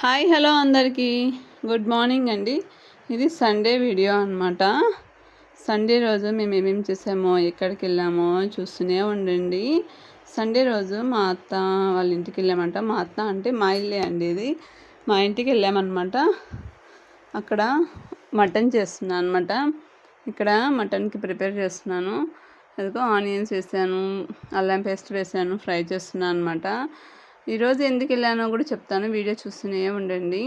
Hi hello అందరికీ. Good morning అండి. ఇది సండే వీడియో అనమాట సండే రోజు మేము ఏమేమి చేసామో ఎక్కడికి వెళ్ళామో చూస్తూనే ఉండండి. సండే రోజు మా అత్త వాళ్ళ ఇంటికి వెళ్ళామంట. మా అత్త అంటే మా ఇల్లే అండి ఇది. మా ఇంటికి వెళ్ళామన్నమాట. అక్కడ మటన్ చేస్తున్నాను అనమాట ఇక్కడ మటన్కి ప్రిపేర్ చేస్తున్నాను. అదిగో ఆనియన్స్ వేసాను అల్లం పేస్ట్ వేసాను ఫ్రై చేస్తున్నాను అనమాట ఈరోజు ఎందుకు వెళ్ళానో కూడా చెప్తాను. వీడియో చూస్తూనే ఉండండి.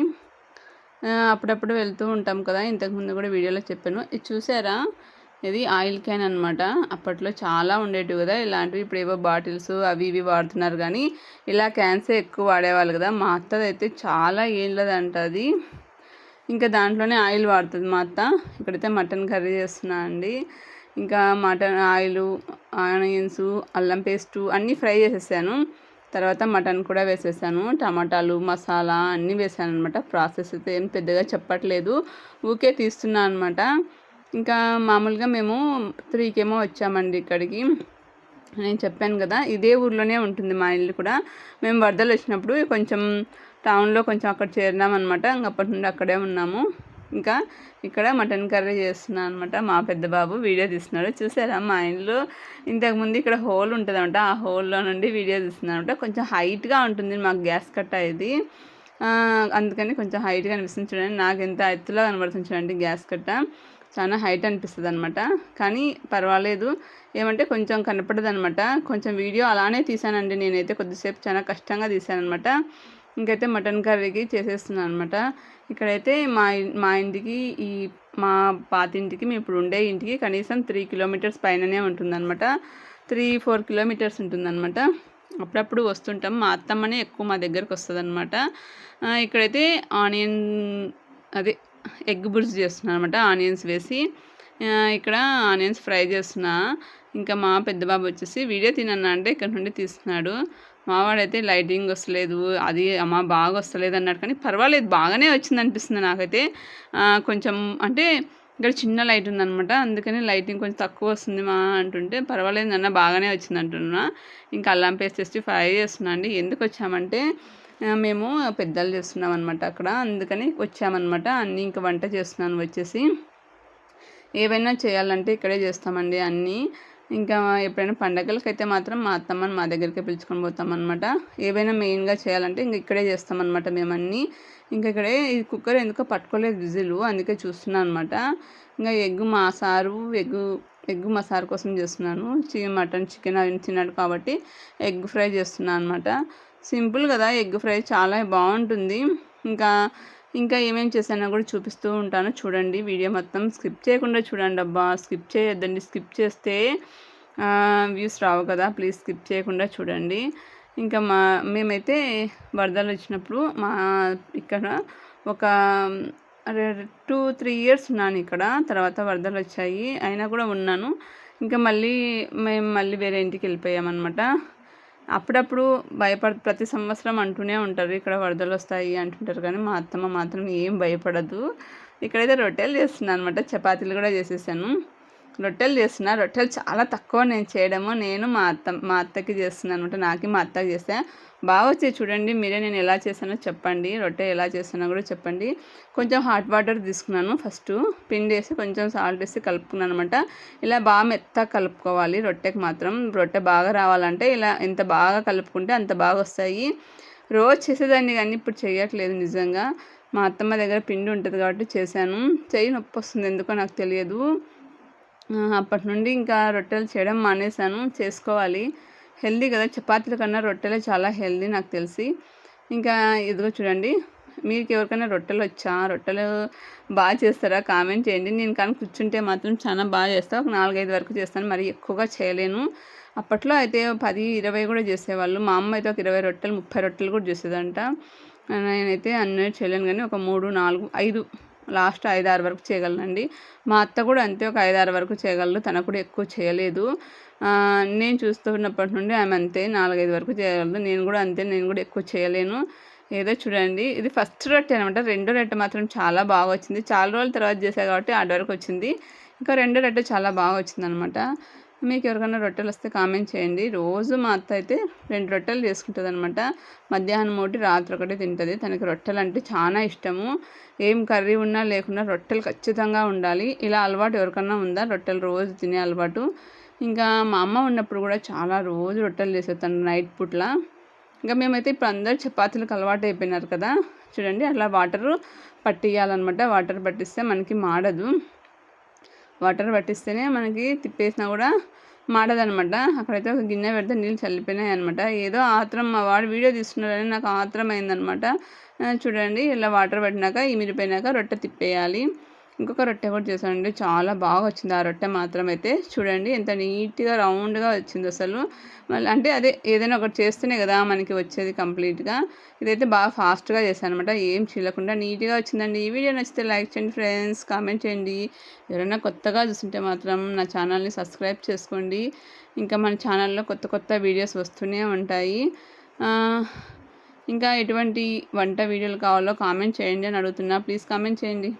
అప్పుడప్పుడు వెళ్తూ ఉంటాం కదా. ఇంతకుముందు కూడా వీడియోలో చెప్పాను. ఇది చూసారా? ఇది ఆయిల్ క్యాన్ అనమాట అప్పట్లో చాలా ఉండేటివి కదా. ఇలాంటివి ఇప్పుడు ఏవో బాటిల్స్ అవి ఇవి వాడుతున్నారు కానీ ఇలా క్యాన్సే ఎక్కువ వాడేవాళ్ళు కదా. మా అత్తది అయితే చాలా ఏళ్ళదంట అది. ఇంకా దాంట్లోనే ఆయిల్ వాడుతుంది మా అత్త. ఇక్కడైతే మటన్ కర్రీ చేస్తున్నా అండి. ఇంకా మటన్ ఆయిల్ ఆనియన్స్ అల్లం పేస్టు అన్నీ ఫ్రై చేసేసాను. తర్వాత మటన్ కూడా వేసేసాను. టమాటాలు మసాలా అన్నీ వేసాను అనమాట ప్రాసెస్ అయితే ఏం పెద్దగా చెప్పట్లేదు. ఊకే తీస్తున్నా అనమాట ఇంకా మామూలుగా మేము త్రీకేమో వచ్చామండి ఇక్కడికి. నేను చెప్పాను కదా ఇదే ఊర్లోనే ఉంటుంది మా ఇల్లు కూడా. మేము వరదలు వచ్చినప్పుడు కొంచెం టౌన్లో కొంచెం అక్కడ చేరినాం అనమాట అప్పటి నుండి అక్కడే ఉన్నాము. ఇంకా ఇక్కడ మటన్ కర్రీ చేస్తున్నాను అనమాట మా పెద్ద బాబు వీడియో తీస్తున్నాడు. చూసారా? మా ఇంట్లో ఇంతకుముందు ఇక్కడ హోల్ ఉంటుంది అనమాట ఆ హోల్లో నుండి వీడియో తీస్తున్నాను అనమాట కొంచెం హైట్గా ఉంటుంది మాకు గ్యాస్ కట్ట ఇది అందుకని కొంచెం హైట్గా అనిపిస్తుంది చూడండి. నాకు ఎంత ఎత్తులో కనబడుతుంది చూడండి గ్యాస్ కట్ట. చాలా హైట్ అనిపిస్తుంది అనమాట కానీ పర్వాలేదు. ఏమంటే కొంచెం కనపడదు అనమాట కొంచెం వీడియో అలానే తీసానండి నేనైతే. కొద్దిసేపు చాలా కష్టంగా తీసాను అనమాట ఇంకైతే మటన్ కర్రీకి చేసేస్తున్నాను అనమాట ఇక్కడైతే మా మా ఇంటికి ఈ మా పాతింటికి మేము ఇప్పుడు ఉండే ఇంటికి కనీసం త్రీ కిలోమీటర్స్ పైననే ఉంటుందన్నమాట. త్రీ ఫోర్ కిలోమీటర్స్ ఉంటుందన్నమాట. అప్పుడప్పుడు వస్తుంటాం. మా అత్తమ్మనే ఎక్కువ మా దగ్గరకు వస్తుంది అనమాట ఇక్కడైతే ఆనియన్ అదే ఎగ్ బుర్జ్ చేస్తున్నాను అనమాట ఆనియన్స్ వేసి ఇక్కడ ఆనియన్స్ ఫ్రై చేస్తున్నా. ఇంకా మా పెద్ద బాబు వచ్చేసి వీడియో తినన్నా అంటే ఇక్కడ నుండి తీస్తున్నాడు. మావాడైతే లైటింగ్ వస్తలేదు అది అమ్మ బాగా వస్తలేదు అన్నాడు. కానీ పర్వాలేదు బాగానే వచ్చింది అనిపిస్తుంది నాకైతే. కొంచెం అంటే ఇక్కడ చిన్న లైట్ ఉందనమాట అందుకని లైటింగ్ కొంచెం తక్కువ వస్తుంది మా అంటుంటే పర్వాలేదు నాన్న బాగానే వచ్చింది అంటున్నా. ఇంకా అల్లం పేస్ట్ వేసి ఫ్రై చేస్తున్నా అండి. ఎందుకు వచ్చామంటే మేము పెద్దలు చేస్తున్నాం అనమాట అక్కడ. అందుకని వచ్చామన్నమాట. అన్నీ ఇంకా వంట చేస్తున్నాను వచ్చేసి. ఏవైనా చేయాలంటే ఇక్కడే చేస్తామండి అన్నీ. ఇంకా ఎప్పుడైనా పండగలకైతే అయితే మాత్రం మా అత్తమ్మని మా దగ్గరికి పిలుచుకొని పోతామన్నమాట. ఏవైనా మెయిన్గా చేయాలంటే ఇంక ఇక్కడే చేస్తామన్నమాట మేమన్నీ. ఇంకా ఇక్కడే ఈ కుక్కర్ ఎందుకో పట్టుకోలేదు విజిల్ అందుకే చూస్తున్నాను అనమాట ఇంకా ఎగ్ మాసారు ఎగ్ ఎగ్ మసారు కోసం చేస్తున్నాను. చికెన్ మటన్ చికెన్ అవి తిన్నాడు కాబట్టి ఎగ్ ఫ్రై చేస్తున్నాను అనమాట సింపుల్ కదా ఎగ్ ఫ్రై చాలా బాగుంటుంది. ఇంకా ఇంకా ఏమేమి చేశానో కూడా చూపిస్తూ ఉంటాను. చూడండి వీడియో మొత్తం స్కిప్ చేయకుండా చూడండి అబ్బా. స్కిప్ చేయొద్దండి. స్కిప్ చేస్తే వ్యూస్ రావు కదా. ప్లీజ్ స్కిప్ చేయకుండా చూడండి. ఇంకా మా మేమైతే వరదలు వచ్చినప్పుడు మా ఇక్కడ ఒక టూ త్రీ ఇయర్స్ ఉన్నాను ఇక్కడ. తర్వాత వరదలు వచ్చాయి. అయినా కూడా ఉన్నాను. ఇంకా మళ్ళీ మేము మళ్ళీ వేరే ఇంటికి వెళ్ళిపోయామన్నమాట. అప్పుడప్పుడు భయపడ ప్రతి సంవత్సరం అంటూనే ఉంటారు. ఇక్కడ వరదలు వస్తాయి అంటుంటారు కానీ మా అత్తమ్మ మాత్రం ఏం భయపడదు. ఇక్కడైతే రొట్టెలు చేస్తున్నాను అనమాట చపాతీలు కూడా చేసేసాను. రొట్టెలు చేస్తున్నా. రొట్టెలు చాలా తక్కువ నేను చేయడము. నేను మా అత్త మా అత్తకి చేస్తున్నాను అనమాట. నాకి మా అత్తకి చేస్తే బాగా వచ్చాయి చూడండి మీరే నేను ఎలా చేశానో చెప్పండి. రొట్టె ఎలా చేస్తానో కూడా చెప్పండి. కొంచెం హాట్ వాటర్ తీసుకున్నాను. ఫస్ట్ పిండి వేసి కొంచెం సాల్ట్ వేసి కలుపుకున్నాను అనమాట. ఇలా బాగా మెత్తగా కలుపుకోవాలి. రొట్టెకి మాత్రం రొట్టె బాగా రావాలంటే ఇలా ఎంత బాగా కలుపుకుంటే అంత బాగా వస్తాయి. రోజు చేసేదాన్ని కానీ ఇప్పుడు చేయట్లేదు నిజంగా. మా అత్తమ్మ దగ్గర పిండి ఉంటుంది కాబట్టి చేశాను. చెయ్యి నొప్పి వస్తుంది. ఎందుకో నాకు తెలియదు. అప్పటి నుండి ఇంకా రొట్టెలు చేయడం మానేశాను. చేసుకోవాలి. హెల్దీ కదా చపాతీల కన్నా రొట్టెలే చాలా హెల్దీ నాకు తెలిసి. ఇంకా ఇదిగో చూడండి మీకు ఎవరికైనా రొట్టెలు వచ్చా? రొట్టెలు బాగా చేస్తారా? కామెంట్ చేయండి. నేను కానీ కూర్చుంటే మాత్రం చాలా బాగా చేస్తాను ఒక నాలుగైదు వరకు చేస్తాను. మరి ఎక్కువగా చేయలేను. అప్పట్లో అయితే పది ఇరవై కూడా చేసేవాళ్ళు. మా అమ్మ అయితే ఒక ఇరవై రొట్టెలు ముప్పై రొట్టెలు కూడా చేసేదంట. నేనైతే అన్నీ చేయలేను. కానీ ఒక మూడు నాలుగు ఐదు లాస్ట్ ఐదు ఆరు వరకు చేయగలనండి. మా అత్త కూడా అంతే ఒక ఐదు ఆరు వరకు చేయగలరు తన కూడా ఎక్కువ చేయలేదు. నేను చూస్తున్నప్పటి నుండి ఆమె అంతే నాలుగైదు వరకు చేయగలదు. నేను కూడా అంతే నేను కూడా ఎక్కువ చేయలేను. ఏదో చూడండి ఇది ఫస్ట్ రొట్టె అనమాట. రెండో రొట్టె మాత్రం చాలా బాగా వచ్చింది. చాలా రోజుల తర్వాత చేసా కాబట్టి ఆడ వరకు వచ్చింది ఇంకా రెండో రొట్టె చాలా బాగా వచ్చింది అనమాట మీకు ఎవరికైనా రొట్టెలు వస్తే కామెంట్ చేయండి. రోజు మా అత్త అయితే రెండు రొట్టెలు చేసుకుంటుంది అనమాట మధ్యాహ్నం ఒకటి రాత్రి ఒకటి తింటుంది. తనకి రొట్టెలు అంటే చాలా ఇష్టము. ఏం కర్రీ ఉన్నా లేకున్నా రొట్టెలు ఖచ్చితంగా ఉండాలి. ఇలా అలవాటు ఎవరికన్నా ఉందా? రొట్టెలు రోజు తినే అలవాటు. ఇంకా మా అమ్మ ఉన్నప్పుడు కూడా చాలా రోజు రొట్టెలు చేసేస్తాను నైట్ పూట్ల. ఇంకా మేమైతే ఇప్పుడు అందరు చపాతీలకు అలవాటు అయిపోయినారు కదా. చూడండి అట్లా వాటరు పట్టియాలన్నమాట వాటర్ పట్టిస్తే మనకి మాడదు. వాటర్ పట్టిస్తేనే మనకి తిప్పేసినా కూడా మాడదనమాట. అక్కడైతే ఒక గిన్నె పెడితే నీళ్ళు చల్లిపోయినాయి అనమాట. ఏదో ఆత్రం మా వాడు వీడియో తీస్తున్నాడని నాకు ఆత్రం అయిందనమాట. చూడండి ఇలా వాటర్ పట్టినాక ఇమిరిపోయినాక రొట్టె తిప్పేయాలి. ఇంకొక రొట్టె కూడా చేశానండి. చాలా బాగా వచ్చింది. ఆ రొట్టె మాత్రం అయితే చూడండి ఎంత నీట్గా రౌండ్గా వచ్చింది అసలు. మళ్ళీ అంటే అదే ఏదైనా ఒకటి చేస్తేనే కదా మనకి వచ్చేది కంప్లీట్గా. ఇదైతే బాగా ఫాస్ట్గా చేశాను అనమాట ఏం చీలకుండా నీట్గా వచ్చిందండి. ఈ వీడియో నచ్చితే లైక్ చేయండి ఫ్రెండ్స్. కామెంట్ చేయండి. ఎవరైనా కొత్తగా చూస్తుంటే మాత్రం నా ఛానల్ని సబ్స్క్రైబ్ చేసుకోండి. ఇంకా మన ఛానల్లో కొత్త కొత్త వీడియోస్ వస్తూనే ఉంటాయి. ఇంకా ఎటువంటి వంట వీడియోలు కావాలో కామెంట్ చేయండి అని అడుగుతున్నా. ప్లీజ్ కామెంట్ చేయండి.